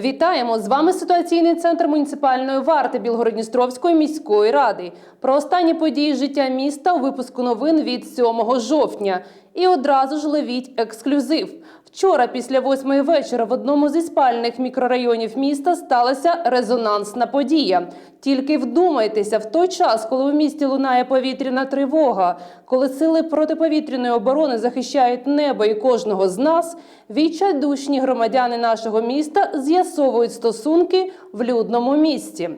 Вітаємо! З вами ситуаційний центр муніципальної варти Білгородністровської міської ради. Про останні події життя міста у випуску новин від 7 жовтня. І одразу ж ловіть ексклюзив. Вчора, після восьмої вечора, в одному зі спальних мікрорайонів міста сталася резонансна подія. Тільки вдумайтеся, в той час, коли у місті лунає повітряна тривога, коли сили протиповітряної оборони захищають небо і кожного з нас, відчайдушні громадяни нашого міста з'ясовують стосунки в людному місті.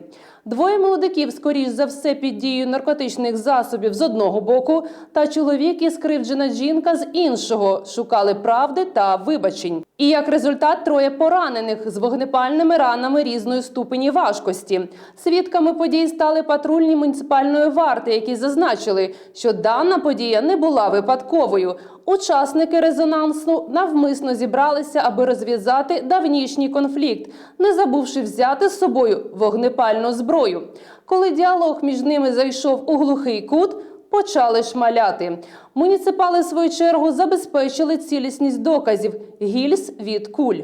Двоє молодиків, скоріш за все, під дією наркотичних засобів з одного боку, та чоловік і скривджена жінка з іншого шукали правди та вибачень. І як результат, троє поранених з вогнепальними ранами різної ступені важкості. Свідками подій стали патрульні муніципальної варти, які зазначили, що дана подія не була випадковою. Учасники резонансу навмисно зібралися, аби розв'язати давнішній конфлікт, не забувши взяти з собою вогнепальну зброю. Коли діалог між ними зайшов у глухий кут, почали шмаляти. Муніципали, в свою чергу, забезпечили цілісність доказів гільз від куль.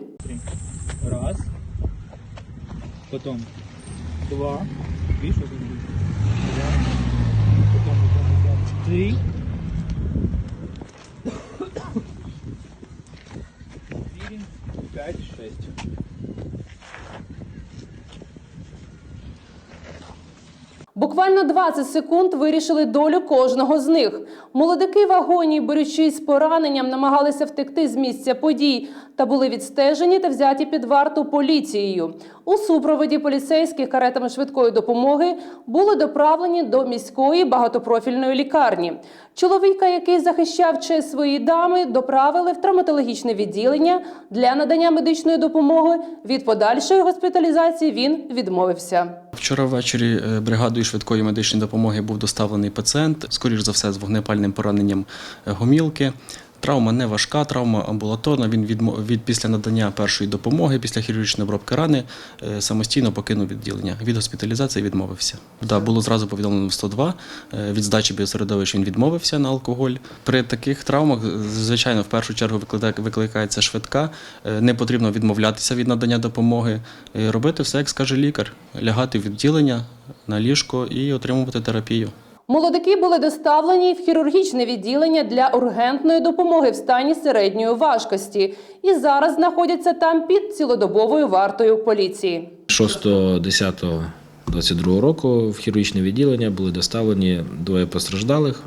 Раз. Потом два. Он идет. Три. 6. Буквально 20 секунд вирішили долю кожного з них. Молодики в агонії, борючись пораненням, намагалися втекти з місця подій та були відстежені та взяті під варту поліцією. У супроводі поліцейських каретами швидкої допомоги були доправлені до міської багатопрофільної лікарні. Чоловіка, який захищав честь своєї дами, доправили в травматологічне відділення для надання медичної допомоги. Від подальшої госпіталізації він відмовився. Вчора ввечері е, бригадою швидкої медичної допомоги був доставлений пацієнт, скоріш за все, з вогнепальним пораненням е, гомілки. Травма не важка, травма амбулаторна. Він від, від після надання першої допомоги, після хірургічної обробки рани е, самостійно покинув відділення. Від госпіталізації відмовився. Да, було зразу повідомлено 102. е, Від здачі біосередовищ він відмовився на алкоголь. При таких травмах, звичайно, в першу чергу викликається швидка. Е, Не потрібно відмовлятися від надання допомоги. Робити все, як скаже лікар, лягати в відділення на ліжко і отримувати терапію. Молодики були доставлені в хірургічне відділення для ургентної допомоги в стані середньої важкості і зараз знаходяться там під цілодобовою вартою поліції. 6.10.22 року в хірургічне відділення були доставлені двоє постраждалих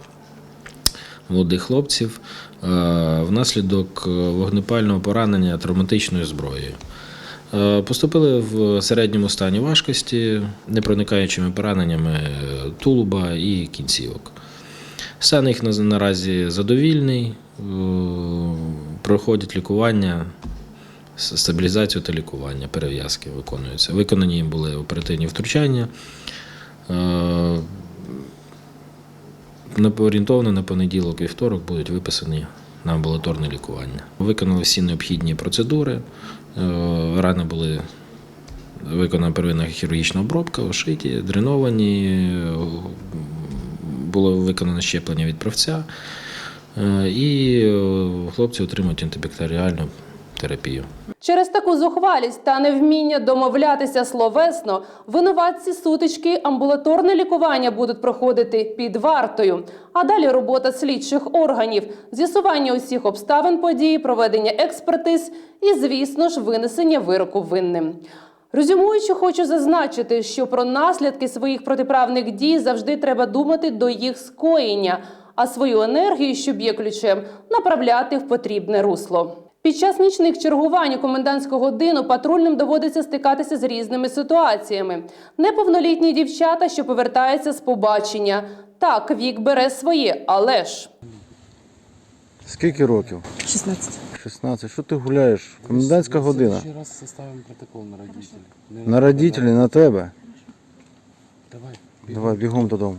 молодих хлопців е, внаслідок е, вогнепального поранення травматичною зброєю. Е, Поступили в середньому стані важкості, непроникаючими пораненнями тулуба і кінцівок. Стан їх наразі задовільний, е, проходять лікування, стабілізацію та лікування, перев'язки виконуються. Виконані їм були оперативні втручання. Е, Орієнтовно на понеділок і вівторок будуть виписані на амбулаторне лікування. Виконали всі необхідні процедури. Е, Рани були виконана первинна хірургічна обробка, ошиті, дреновані, е, було виконано щеплення від правця. Е, І хлопці отримують антибактеріальну терапію. Через таку зухвалість та невміння домовлятися словесно, винуватці сутички амбулаторне лікування будуть проходити під вартою. А далі робота слідчих органів, з'ясування усіх обставин події, проведення експертиз і, звісно ж, винесення вироку винним. Резюмуючи, хочу зазначити, що про наслідки своїх протиправних дій завжди треба думати до їх скоєння, а свою енергію, що б'є ключем, направляти в потрібне русло. Під час нічних чергувань у комендантську годину патрульним доводиться стикатися з різними ситуаціями. Неповнолітні дівчата, що повертаються з побачення. Так, вік бере своє, але ж. Скільки років? 16. 16. Що ти гуляєш? Комендантська година. Ще раз составим протокол на родителей. Не- На родителі, на тебе. Давай. Давай бігом додому.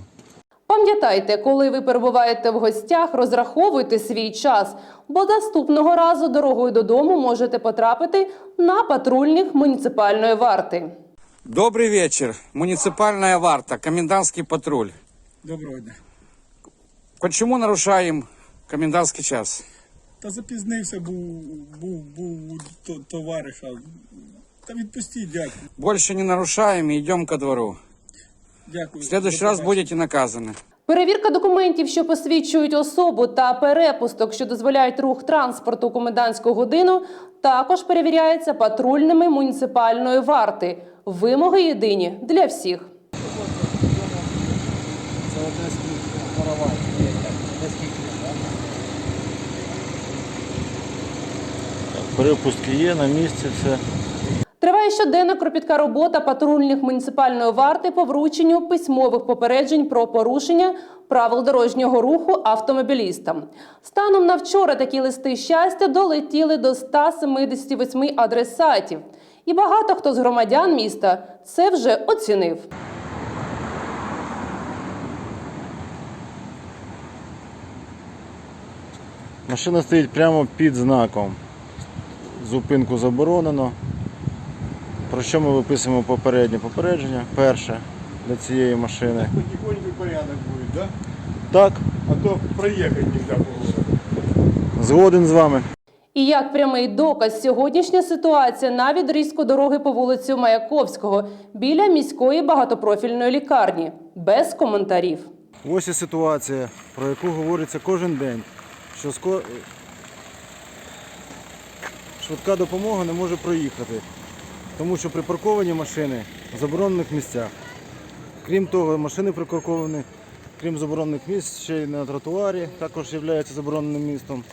Пам'ятайте, коли ви перебуваєте в гостях, розраховуйте свій час, бо наступного разу дорогою додому можете потрапити на патрульних муніципальної варти. Добрый вечер. Муниципальная варта, комендантский патруль. Доброго дня. Почему нарушаем комендантский час? Та запізнився, був, був, був у товариша Та відпустіть, дякую. Больше не нарушаем и идем ко двору. Дякую. В следующий раз будете наказаны. Перевірка документів, що посвідчують особу, та перепусток, що дозволяють рух транспорту у комендантську годину, також перевіряється патрульними муніципальної варти. Вимоги єдині для всіх. Перепустки є на місці, все. Триває щоденна кропітка робота патрульних муніципальної варти по врученню письмових попереджень про порушення правил дорожнього руху автомобілістам. Станом на вчора такі листи щастя долетіли до 178 адресатів. І багато хто з громадян міста це вже оцінив. Машина стоїть прямо під знаком. Зупинку заборонено. Про що ми виписуємо попереднє попередження? Перше для цієї машини. Потихоньку порядок будет, да? Так, А то проехать нельзя по городу. згоден з вами. І як прямий доказ, сьогоднішня ситуація на відрізку дороги по вулицю Маяковського біля міської багатопрофільної лікарні без коментарів. Ось і ситуація, про яку говориться кожен день, що швидка допомога не може проїхати, тому що припарковані машини в заборонених місцях. Крім того, машини припарковані, крім заборонених місць, ще й на тротуарі, також є забороненим містом.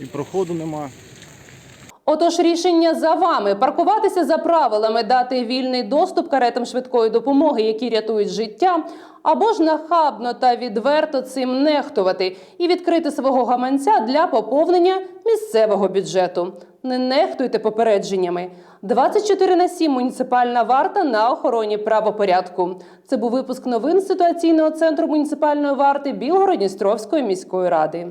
І проходу нема. Отож, рішення за вами паркуватися за правилами, дати вільний доступ каретам швидкої допомоги, які рятують життя, або ж нахабно та відверто цим нехтувати і відкрити свого гаманця для поповнення місцевого бюджету. Не нехтуйте попередженнями. 24 на 7 муніципальна варта на охороні правопорядку. Це був випуск новин ситуаційного центру муніципальної варти Білгород-Дністровської міської ради.